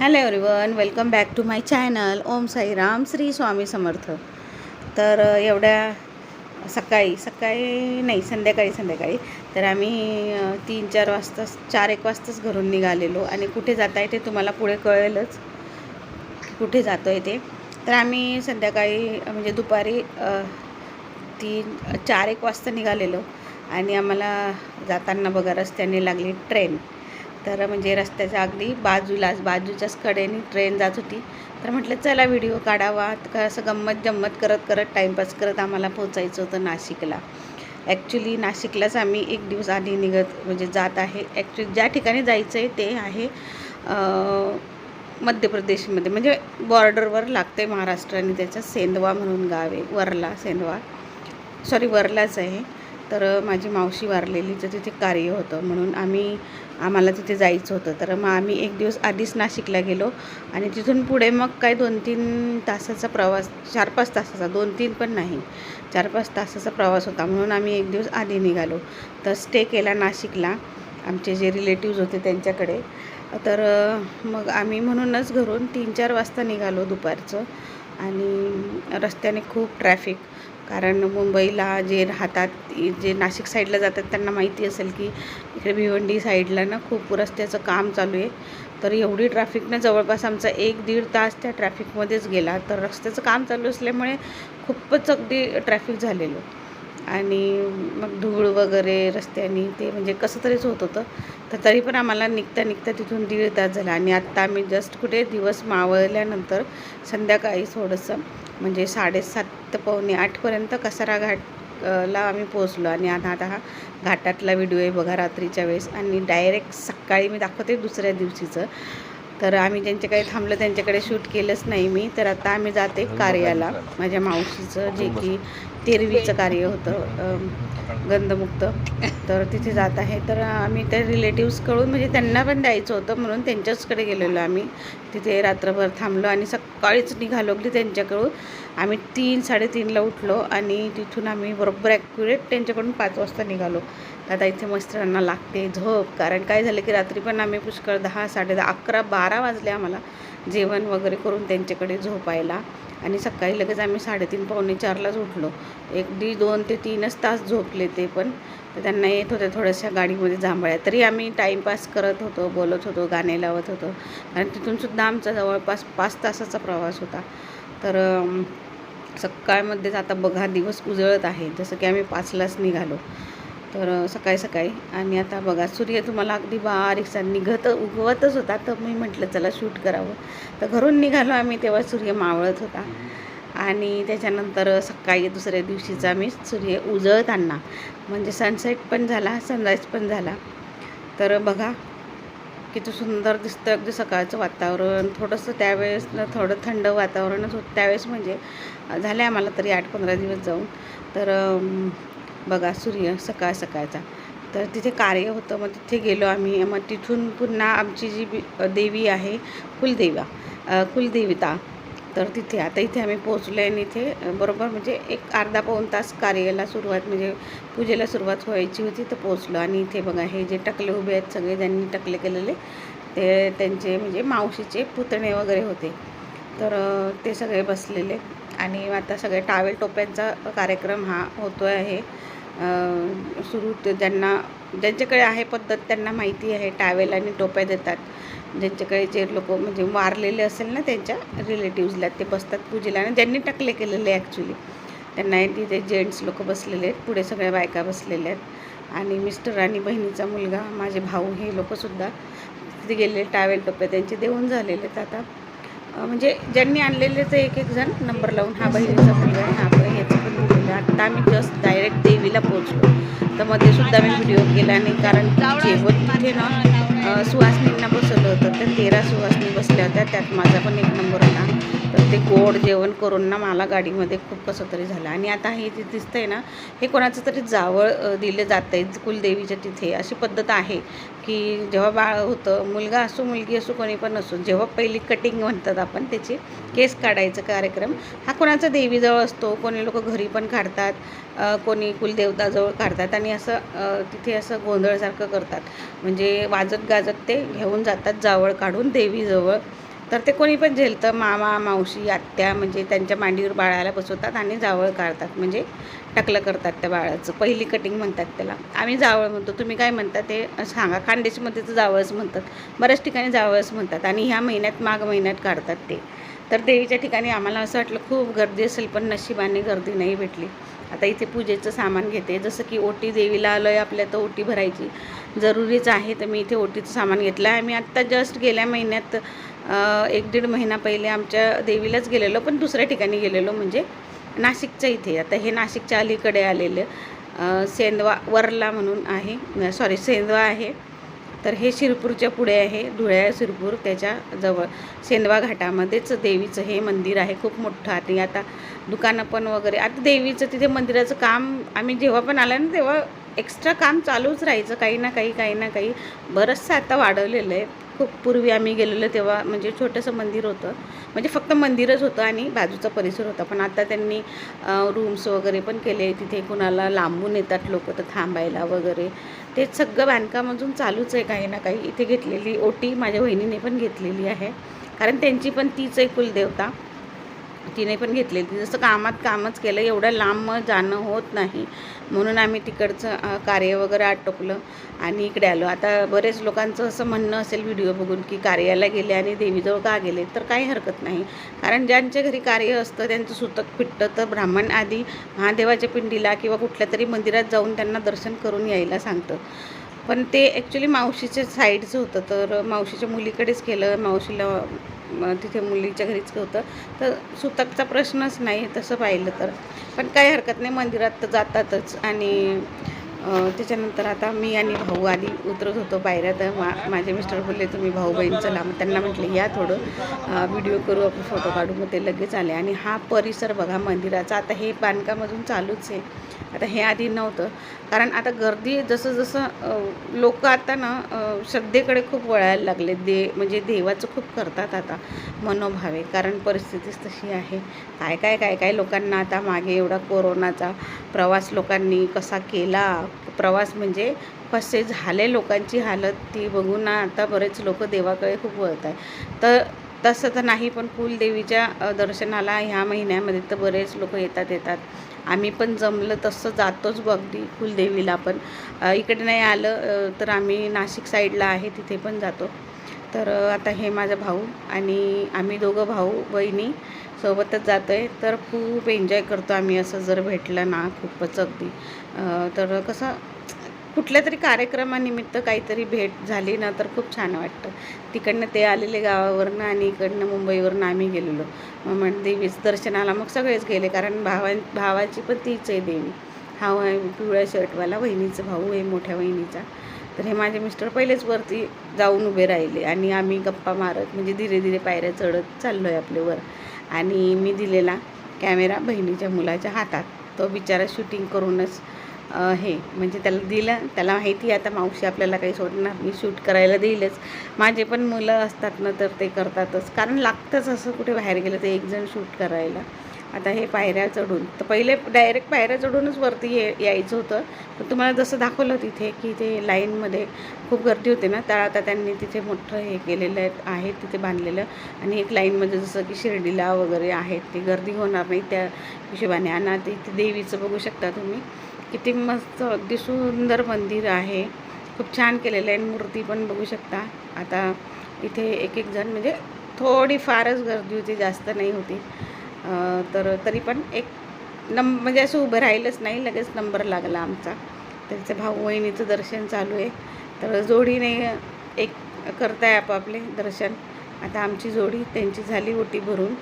Hello everyone welcome back to my channel Om Sairam Shri Swami Samarth तर एवढ्या सकाळी सकाळी नाही संध्याकाळी संध्याकाळी तर आम्ही तीन चार वाजता चार एक वाजताच घरून निघालेलो. आणि कुठे जात आहे ते तुम्हाला पुढे कळेलच. कुठे जातो आहे ते. तर आम्ही संध्याकाळी म्हणजे दुपारी तीन चार एक वाजता निघालेलो. आणि आम्हाला जाताना बघा रस्त्याने लागली ट्रेन. तर म्हणजे रस्त्याच्या अगदी बाजूलाच बाजूच्याच कडेने ट्रेन जात होती. तर म्हटलं चला व्हिडिओ काढावा. तर असं गंमत जम्मत करत करत टाईमपास करत आम्हाला पोचायचं होतं नाशिकला. ॲक्च्युली नाशिकलाच आम्ही एक दिवस आधी निघत म्हणजे जात आहे. ॲक्च्युली ज्या ठिकाणी जायचं आहे ते आहे मध्य प्रदेशमध्ये. म्हणजे बॉर्डरवर लागते महाराष्ट्र आणि त्याचं सेंदवा म्हणून गाव आहे वरला सेंदवा सॉरी वरलाच आहे. तर माझी मावशी वारलेलीचं तिथे कार्य होतं म्हणून आम्ही आम्हाला तिथे जायचं होतं. तर मग आम्ही एक दिवस आधीच नाशिकला गेलो आणि तिथून पुढे मग काय दोन तीन तासाचा प्रवास चार पाच तासाचा दोन तीन पण नाही चार पाच तासाचा प्रवास होता म्हणून आम्ही एक दिवस आधी निघालो. तर स्टे केला नाशिकला आमचे जे रिलेटिव्ज होते त्यांच्याकडे. तर मग आम्ही म्हणूनच घरून तीन चार वाजता निघालो दुपारचं आणि रस्त्याने खूप ट्रॅफिक कारण मुंबईला जे राहतात जे नाशिक साईडला जातात त्यांना माहिती असेल की इकडे भिवंडी साईडला ना खूप रस्त्याचं काम चालू आहे. तर एवढी ट्रॅफिकनं जवळपास आमचा एक दीड तास त्या ट्रॅफिकमध्येच गेला. तर रस्त्याचं काम चालू असल्यामुळे खूपच अगदी ट्रॅफिक झालेलं. आणि मग धूळ वगैरे रस्त्याने ते म्हणजे कसं तरीच होत होतं. तर तरी पण आम्हाला निघता निघता तिथून दीड तास झाला. आणि आत्ता आम्ही जस्ट कुठे दिवस मावळल्यानंतर संध्याकाळी थोडंसं म्हणजे साडेसात ते पावणे आठपर्यंत कसारा घाट ला आम्ही पोहोचलो. आणि आता आता हा घाटातला व्हिडिओ आहे बघा रात्रीच्या वेळेस. आणि डायरेक्ट सकाळी मी दाखवते दुसऱ्या दिवशीचं. तर आम्ही ज्यांच्याकडे थांबलं त्यांच्याकडे शूट केलंच नाही मी. तर आता आम्ही जाते कार्याला माझ्या मावशीचं जे की तेरवीचं कार्य होतं गंधमुक्त. तर तिथे जात आहे. तर आम्ही त्या रिलेटिव्सकडून म्हणजे त्यांना पण द्यायचं होतं म्हणून त्यांच्याचकडे गेलेलो आम्ही. तिथे रात्रभर थांबलो आणि सकाळीच निघालो अगदी त्यांच्याकडून आम्ही तीन साडेतीनला उठलो आणि तिथून आम्ही बरोबर ॲक्युरेट त्यांच्याकडून पाच वाजता निघालो. आता इथे मस्त्रांना लागते झोप. कारण काय झालं की रात्री पण आम्ही पुष्कळ दहा साडे दहा अकरा बारा वाजले आम्हाला जेवण वगैरे करून त्यांच्याकडे झोपायला आणि सकाळी लगेच आम्ही साडेतीन पावणे चारलाच उठलो. एक दी दोन ते तीनच तास झोपले ते पण. तर त्यांना येत होत्या थोड्याशा गाडीमध्ये जांभळ्या. तरी आम्ही टाईमपास करत होतो बोलत होतो गाणे लावत होतो. आणि तिथूनसुद्धा आमचा जवळपास पाच तासाचा प्रवास होता. तर सकाळमध्येच आता बघा दिवस उजळत आहे. जसं की आम्ही पाचलाच निघालो. तर सकाळी सकाळी. आणि आता बघा सूर्य तुम्हाला अगदी बारीकसा निघत उगवतच होता. तर मी म्हटलं चला शूट करावं. तर घरून निघालो आम्ही तेव्हा सूर्य मावळत होता. आणि त्याच्यानंतर सकाळी दुसऱ्या दिवशीचा मी सूर्य उजळताना म्हणजे सनसेट पण झाला सनराईज पण झाला. तर बघा किती सुंदर दिसतं अगदी सकाळचं वातावरण थोडंसं त्यावेळेस थोडं थंड वातावरणच होतं त्यावेळेस म्हणजे झालं आहे आम्हाला तरी आठ पंधरा दिवस जाऊन. तर बघा सूर्य सकाळ सकाळचा. तर तिथे कार्य होतं मग तिथे गेलो आम्ही. मग तिथून पुन्हा आमची जी बी- देवी आहे कुलदेवा कुलदेवता. तर तिथे आता इथे आम्ही पोहोचलो आणि इथे बरोबर म्हणजे एक अर्धा पाऊण तास कार्याला सुरुवात म्हणजे पूजेला सुरुवात व्हायची होती तर पोहोचलो. आणि इथे बघा हे जे टकले उभे आहेत सगळे ज्यांनी टकले केलेले ते त्यांचे म्हणजे मावशीचे पुतणे वगैरे होते. तर ते सगळे बसलेले. आणि आता सगळे टावेल टोप्यांचा कार्यक्रम हा होतो आहे. सुरू ते ज्यांना ज्यांच्याकडे आहे पद्धत त्यांना माहिती आहे टावेल आणि टोप्या देतात. ज्यांच्याकडे जे लोक म्हणजे मारलेले असेल ना त्यांच्या रिलेटिव्जला ते बसतात पूजेला. आणि ज्यांनी टकले केलेले ॲक्च्युली त्यांना तिथे जेंट्स लोक बसलेले आहेत. पुढे सगळ्या बायका बसलेल्या आहेत. आणि मिस्टर आणि बहिणीचा मुलगा माझे भाऊ हे लोकसुद्धा तिथे गेलेले टावेल टप्पे त्यांचे देऊन झालेले आहेत आता. म्हणजे ज्यांनी आणलेले ते एक एक जण नंबर लावून हा बहिणीचा मुलगा आहे हा पण ह्याचं पण मुलगा आत्ता आम्ही जस्ट डायरेक्ट देवीला पोहोचलो. तर मध्ये सुद्धा मी व्हिडिओ केला नाही कारण जेवण तिथे ना सुवासनींना सुहासनींना बसवलं होतं. तर तेरा सुहासनी बसल्या होत्या. त्यात माझा पण एक नंबर होता. तर ते गोड जेवण करून ना मला गाडीमध्ये खूप कसं तरी झालं. आणि आता हे जे दिसतंय ना हे कोणाचं तरी जावळ दिलं जातं आहे कुलदेवीच्या तिथे. अशी पद्धत आहे की जेव्हा बाळ होतं मुलगा असो मुलगी असो कोणी पण असो जेव्हा पहिली कटिंग म्हणतात आपण त्याची केस काढायचा कार्यक्रम हा कोणाचा देवीजवळ असतो? कोणी लोक घरी पण काढतात कोणी कुलदेवताजवळ काढतात आणि असं तिथे असं गोंधळसारखं करतात. म्हणजे वाजत गाजत ते घेऊन जातात जावळ काढून देवीजवळ. तर ते कोणी पण झेलतं मामा मावशी आत्या म्हणजे त्यांच्या मांडीवर बाळाला बसवतात आणि जावळ काढतात. म्हणजे टकलं करतात त्या बाळाचं. पहिली कटिंग म्हणतात त्याला. आम्ही जावळ म्हणतो. तुम्ही काय म्हणता ते सांगा. खानदेशमध्ये तर जावळच म्हणतात. बऱ्याच ठिकाणी जावळच म्हणतात आणि ह्या महिन्यात माघ महिन्यात काढतात ते. तर देवीच्या ठिकाणी आम्हाला असं वाटलं खूप गर्दी असेल पण नशिबाने गर्दी नाही भेटली. आता इथे पूजेचं सामान घेते. जसं की ओटी देवीला आलं आहे आपल्या तर ओटी भरायची जरुरीच आहे तर मी इथे ओटीचं सामान घेतलं आहे आम्ही आत्ता जस्ट गेल्या महिन्यात एक दीड महिना पहिले आमच्या देवीलाच गेलेलो पण दुसऱ्या ठिकाणी गेलेलो म्हणजे नाशिकच्या इथे. आता हे नाशिकच्या अलीकडे आलेलं सेंदवा वरला म्हणून आहे सॉरी सेंदवा आहे. तर हे शिरपूरच्या पुढे आहे धुळ्या शिरपूर त्याच्याजवळ. सेंदवा घाटामध्येच देवीचं हे मंदिर आहे खूप मोठं. आणि आता दुकानं पण वगैरे आता देवीचं तिथे मंदिराचं काम आम्ही जेव्हा पण आलं ना तेव्हा एक्स्ट्रा काम चालूच राहायचं काही ना काही काही ना काही. बरंचसं आता वाढवलेलं आहे. खूप पूर्वी आम्ही गेलेलो तेव्हा म्हणजे छोटंसं मंदिर होतं. म्हणजे फक्त मंदिरच होतं आणि बाजूचा परिसर होता. पण आता त्यांनी रूम्स वगैरे पण केले. तिथे कुणाला लांबून येतात लोक तर थांबायला वगैरे. ते सगळं बांधकाम अजून चालूच आहे काही ना काही. इथे घेतलेली ओटी माझ्या बहिणीने पण घेतलेली आहे. कारण त्यांची पण तीच आहे कुलदेवता. तिने पण घेतलेली. जसं कामात कामच केलं एवढं लांब जाणं होत नाही. म्हणून आम्ही तिकडचं कार्य वगैरे आटोपलं आणि इकडे आलो. आता बरेच लोकांचं असं म्हणणं असेल व्हिडिओ बघून की कार्याला गेले आणि देवीजवळ का गेले तर काही हरकत नाही. कारण ज्यांच्या घरी कार्य असतं त्यांचं सुतक फिटतं तर ब्राह्मण आधी महादेवाच्या पिंडीला किंवा कुठल्या तरी मंदिरात जाऊन त्यांना दर्शन करून यायला सांगतं. पण ते ॲक्च्युली मावशीच्या साईडचं होतं. तर मावशीच्या मुलीकडेच केलं. मावशीला तिथे मुलीच्या घरीच होतं. तर सुतकचा प्रश्नच नाही तसं पाहिलं तर. पण काही हरकत नाही मंदिरात तर जातातच. आणि त्याच्यानंतर आता मी आणि भाऊ आधी उतरत होतो पायऱ्या तर मा माझे मिस्टर बोलले तुम्ही भाऊ बहीण चला मग त्यांना म्हटलं या थोडं व्हिडिओ करू आपण फोटो काढू. मग ते लगेच आले. आणि हा परिसर बघा मंदिराचा. आता हे बांधकाम अजून चालूच आहे. आता हे आधी नव्हतं. कारण आता गर्दी जसं जसं लोक आता ना श्रद्धेकडे खूप वळायला लागले. दे म्हणजे देवाचं खूप करतात आता मनोभावे. कारण परिस्थितीच तशी आहे. काय काय काय काय लोकांना आता मागे एवढा कोरोनाचा प्रवास लोकांनी कसा केला? प्रवास म्हणजे फसे झाले लोकांची हालत ती बघून ना आता बरेच लोक देवाकडे खूप वळत आहे तर तसं तर नाही पण कुलदेवीच्या दर्शनाला ह्या महिन्यामध्ये तर बरेच लोक येतात येतात. आम्ही पण जमलं तसं जातोच अगदी कुलदेवीला पण. इकडे नाही आलं तर आम्ही नाशिक साईडला आहे तिथे पण जातो. तर आता हे माझा भाऊ आणि आम्ही दोघं भाऊ बहिणी सोबतच जातो आहे तर खूप एन्जॉय करतो आम्ही असं जर भेटलं ना खूपच अगदी. तर कसं कुठल्या तरी कार्यक्रमानिमित्त काहीतरी भेट झाली ना तर खूप छान वाटतं. तिकडनं ते आलेले गावावरनं आणि इकडनं मुंबईवरनं आम्ही गेलेलो. मग म्हण देवीच दर्शनाला मग सगळेच गेले कारण भावा भावाची पण तीच आहे देवी. हा आहे पिवळ्या शर्टवाला बहिणीचा भाऊ आहे मोठ्या बहिणीचा तर हे माझे मिस्टर पहिलेच वरती जाऊन उभे राहिले आणि आम्ही गप्पा मारत म्हणजे धीरे धीरे पायऱ्या चढत चाललो आहे आपले वर. आणि मी दिलेला कॅमेरा बहिणीच्या मुलाच्या हातात. तो बिचारा शूटिंग करूनच हे म्हणजे त्याला दिलं. त्याला माहिती आहे आता मावशी आपल्याला काही सोडणार मी शूट करायला देईलच. माझे पण मुलं असतात ना तर ते करतातच. कारण लागतंच असं कुठे बाहेर गेलं तर एक जण शूट करायला. आता हे पायऱ्या चढून. तर पहिले डायरेक्ट पायऱ्या चढूनच वरती ये यायचं होतं. पण तुम्हाला जसं दाखवलं तिथे की ते लाईनमध्ये खूप गर्दी होते ना तर आता त्यांनी तिथे मोठं हे केलेलं आहे तिथे बांधलेलं. आणि एक लाईनमध्ये जसं की शिर्डीला वगैरे आहेत ती गर्दी होणार नाही त्या हिशोबाने. आणि आता इथे देवीचं बघू शकता तुम्ही. किती मस्त अगदी सुंदर मंदिर आहे. खूप छान केलेलं आहे. मूर्ती पण बघू शकता. आता इथे एक एक जण म्हणजे थोडी फारच गर्दी होती जास्त नाही होती. तर तरी पण एक नंब म्हणजे असं उभं राहिलंच नाही लगेच नंबर लागला आमचा. त्याचं भाऊ बहिणीचं दर्शन चालू आहे. तर जोडीने एक करताय आपापले दर्शन. आता आमची जोडी त्यांची झाली ओटी भरून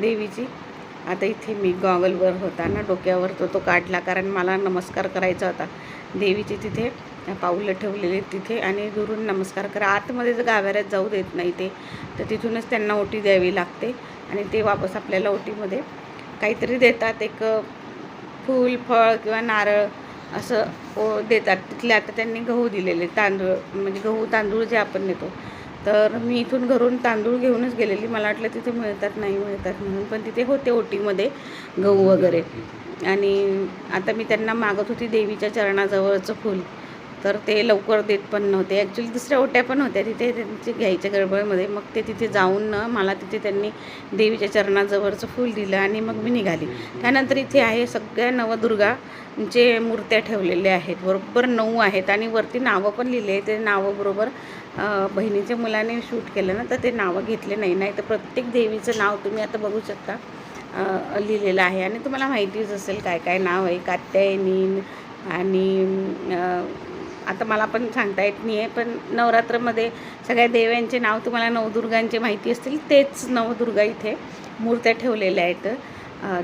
देवीची. आता इथे मी गॉगलवर होता ना डोक्यावर तो तो काढला कारण मला नमस्कार करायचा होता. देवीची तिथे पाऊलं ठेवलेले तिथे आणि दुरून नमस्कार करा. आतमध्ये जर गाभाऱ्यात जाऊ देत नाही ते. तर तिथूनच त्यांना ओटी द्यावी लागते. आणि ते वापस आपल्याला ओटीमध्ये काहीतरी देतात एक फूल फळ किंवा नारळ असं ओ देतात. तिथले आता त्यांनी गहू दिलेले तांदूळ म्हणजे गहू तांदूळ जे आपण नेतो. तर मी इथून घरून तांदूळ घेऊनच गेलेली. मला वाटलं तिथे मिळतात नाही मिळतात म्हणून. पण तिथे होते ओटीमध्ये गहू वगैरे. आणि आता मी त्यांना मागत होती देवीच्या चरणाजवळचं फूल. तर ते लवकर देत पण नव्हते. ॲक्च्युली दुसऱ्या ओट्या पण होत्या. तिथे त्यांची घ्यायच्या गडबडमध्ये. मग ते तिथे जाऊन न मला तिथे त्यांनी देवीच्या चरणाजवळचं फूल दिलं आणि मग मी निघाली. त्यानंतर इथे आहे सगळ्या नवदुर्गा जे मूर्त्या ठेवलेल्या आहेत. बरोबर नऊ आहेत आणि वरती नावं पण लिहिली आहे ते नावं बरोबर बहिणीच्या मुलाने शूट केलं ना तर ते नावं घेतले नाही. नाही तर प्रत्येक देवीचं नाव तुम्ही आता बघू शकता लिहिलेलं आहे. आणि तुम्हाला माहितीच असेल काय काय नाव आहे. कात्यायनी आणि आता मला पण सांगता येत नाही आहे पण नवरात्रमध्ये सगळ्या देव्यांचे नाव तुम्हाला नवदुर्गांचे माहिती असतील तेच नवदुर्गा इथे मूर्त्या ठेवलेल्या आहेत.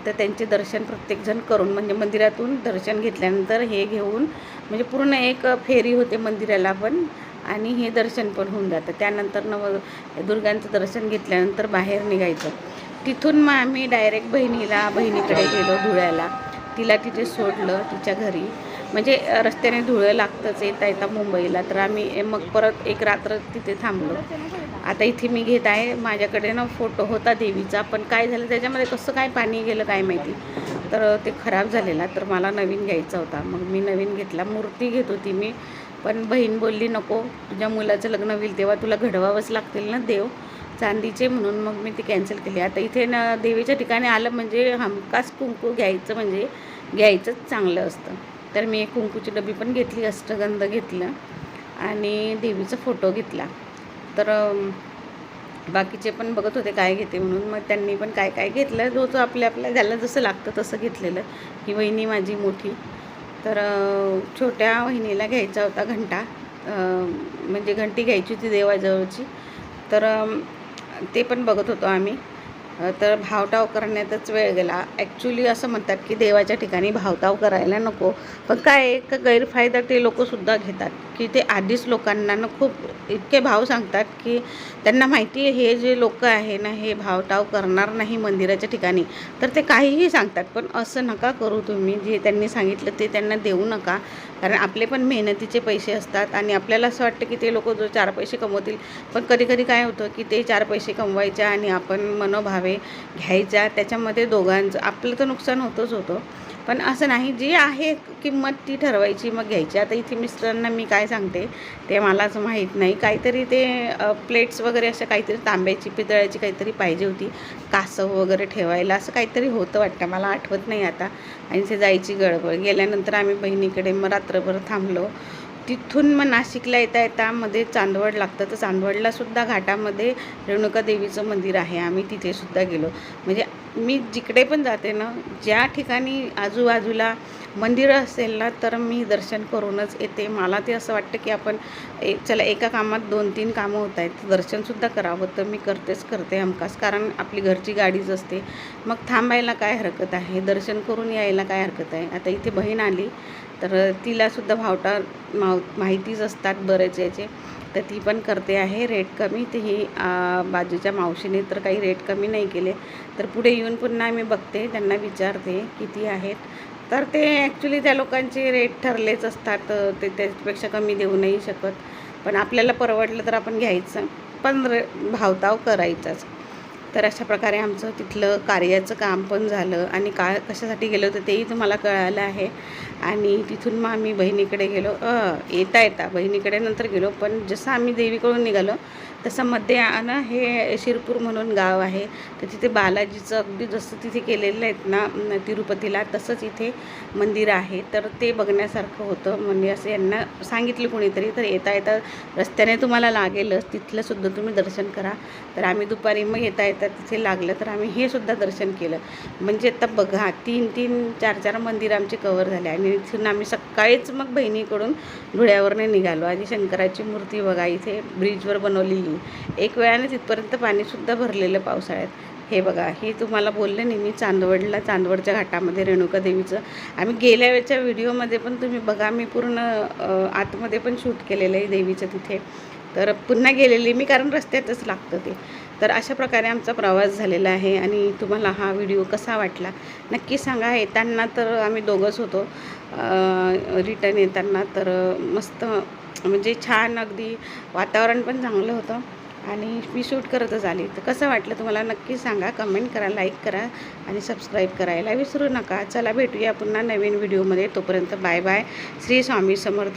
तर त्यांचे दर्शन प्रत्येकजण करून म्हणजे मंदिरातून दर्शन घेतल्यानंतर हे घेऊन म्हणजे पूर्ण एक फेरी होते मंदिराला पण आणि हे दर्शन पण होऊन जातं. त्यानंतर नव दुर्गांचं दर्शन घेतल्यानंतर बाहेर निघायचं. तिथून मग आम्ही डायरेक्ट बहिणीला बहिणीकडे गेलो धुळ्याला. तिला तिथे सोडलं तिच्या घरी. म्हणजे रस्त्याने धुळं लागतंच येता येता मुंबईला. तर आम्ही मग परत एक रात्र तिथे थांबलो. आता इथे मी घेत आहे. माझ्याकडे ना फोटो होता देवीचा पण काय झालं त्याच्यामध्ये कसं काय पाणी गेलं काय माहिती. तर ते खराब झालेला तर मला नवीन घ्यायचा होता. मग मी नवीन घेतला. मूर्ती घेत होती मी. पण बहीण बोलली नको तुझ्या मुलाचं लग्न होईल तेव्हा तुला घडवावंच लागतील ना देव. चांदीचे म्हणून मग मी ती कॅन्सल केली. आता इथे ना देवीच्या ठिकाणी आलं म्हणजे हमखास कुंकू घ्यायचं म्हणजे घ्यायचंच चांगलं असतं. तर मी एक कुंकूची डबी पण घेतली अष्टगंध घेतलं आणि देवीचा फोटो घेतला. तर बाकीचे पण बघत होते काय घेते म्हणून. मग त्यांनी पण काय काय घेतलं जो जो आपल्या आपल्या ज्याला जसं लागतं तसं घेतलेलं. ही वहिनी माझी मोठी. तर छोट्या वहिनीला घ्यायचा होता घंटा. म्हणजे घंटी घ्यायची होती देवाजवळची. तर ते पण बघत होतो आम्ही. तर भावताव करण्यातच वेळ गेला. ॲक्च्युली असं म्हणतात की देवाच्या ठिकाणी भावताव करायला नको. पण काय एक गैरफायदा ते लोकसुद्धा घेतात. की ते आधीच लोकांना ना खूप इतके भाव सांगतात की त्यांना माहिती आहे हे जे लोक आहे ना हे भावताव करणार नाही मंदिराच्या ठिकाणी. तर ते काहीही सांगतात. पण असं नका करू तुम्ही. जे त्यांनी सांगितलं ते त्यांना देऊ नका. कारण आपले पण मेहनतीचे पैसे असतात आणि आपल्याला असं वाटतं की ते लोक जो चार पैसे कमवतील. पण कधी कधी काय होतं की ते चार पैसे कमवायच्या आणि आपण मनोभावे घ्यायच्या त्याच्यामध्ये दोघांचं आपलं तर नुकसान होतंच होतं. पण असं नाही जी आहे किंमत ती ठरवायची मग घ्यायची. आता इथे मिस्टरांना मी काय सांगते ते मलाच माहीत नाही. काहीतरी ते प्लेट्स वगैरे अशा काहीतरी तांब्याची पितळ्याची काहीतरी पाहिजे होती. कासव वगैरे ठेवायला असं काहीतरी होतं वाटतं. मला आठवत नाही आता. आणि ते जायची गडबड. गेल्यानंतर आम्ही बहिणीकडे मग रात्रभर थांबलो. तिथून मग नाशिकला येता येता मध्ये चांदवड लागतं. तर चांदवडलासुद्धा घाटामध्ये रेणुका देवीचं मंदिर आहे. आम्ही तिथेसुद्धा गेलो. म्हणजे मी जिकडे पण जाते ना ज्या ठिकाणी आजूबाजूला मंदिरं असेल ना तर मी दर्शन करूनच येते. मला ते असं वाटतं की आपण ए चला एका कामात दोन तीन कामं होत आहेत. दर्शनसुद्धा करावं तर मी करतेच करते हमखास कारण आपली घरची गाडीच असते. मग थांबायला काय हरकत आहे? दर्शन करून यायला काय हरकत आहे? आता इथे बहीण आली तर तिलासुद्धा भावटा माव माहितीच असतात बरेच याचे. तर ती पण करते आहे. रेट कमी. तर ही बाजूच्या मावशीने तर काही रेट कमी नाही केले. तर पुढे येऊन पुन्हा मी बघते. त्यांना विचारते किती आहेत. तर ते ॲक्च्युली त्या लोकांचे रेट ठरलेच असतात. ते त्याच्यापेक्षा कमी देऊ नाही शकत. पण आपल्याला परवडलं तर आपण घ्यायचं. पण रे भावताव करायचाच. तर अशा प्रकारे आमचं तिथलं कार्याचं काम पण झालं. आणि का कशासाठी गेलो होतं तेही तुम्हाला कळालं आहे. आणि तिथून मग आम्ही बहिणीकडे गेलो. अ येता येता बहिणीकडे नंतर गेलो. पण जसं आम्ही देवीकडून निघालो तसं मध्ये आ- ना हे शिरपूर म्हणून गाव आहे. तर तिथे बालाजीचं अगदी जसं तिथे केलेलं आहेत ना तिरुपतीला तसंच इथे मंदिर आहे. तर ते बघण्यासारखं होतं. म्हणजे असं यांना सांगितलं कोणीतरी तर येता येता रस्त्याने तुम्हाला लागेलच. तिथलंसुद्धा तुम्ही दर्शन करा. तर आम्ही दुपारी मग येता येता तिथे लागलं. तर आम्ही हे सुद्धा दर्शन केलं. म्हणजे आता बघा तीन तीन चार चार मंदिर आमचे कवर झाले. आणि इथून आम्ही सकाळीच मग बहिणीकडून धुळ्यावरने निघालो. आणि शंकराची मूर्ती बघा इथे ब्रिजवर बनवलेली. एक वेळाने तिथपर्यंत पाणीसुद्धा भरलेलं पावसाळ्यात. हे बघा हे तुम्हाला बोलले नाही मी चांदवडला चांदवडच्या घाटामध्ये रेणुका देवीचं. आम्ही गेल्या वेळच्या व्हिडिओमध्ये पण तुम्ही बघा मी पूर्ण आतमध्ये पण शूट केलेलं आहे देवीचं तिथे. तर पुन्हा गेलेली मी कारण रस्त्यातच लागतं ते. तर अशा प्रकारे आमचा प्रवास झालेला आहे आणि तुम्हाला हा व्हिडिओ कसा वाटला नक्की सांगा. येताना तर आम्ही दोघंच होतो. रिटर्न येताना तर मस्त म्हणजे छान अगदी वातावरण पण चांगलं होतं आणि मी शूट करतच आली. तर कसं वाटलं तुम्हाला नक्की सांगा. कमेंट करा लाईक करा आणि सबस्क्राईब करायला विसरू नका. चला भेटूया पुन्हा नवीन व्हिडिओमध्ये. तोपर्यंत बाय बाय. श्री स्वामी समर्थ.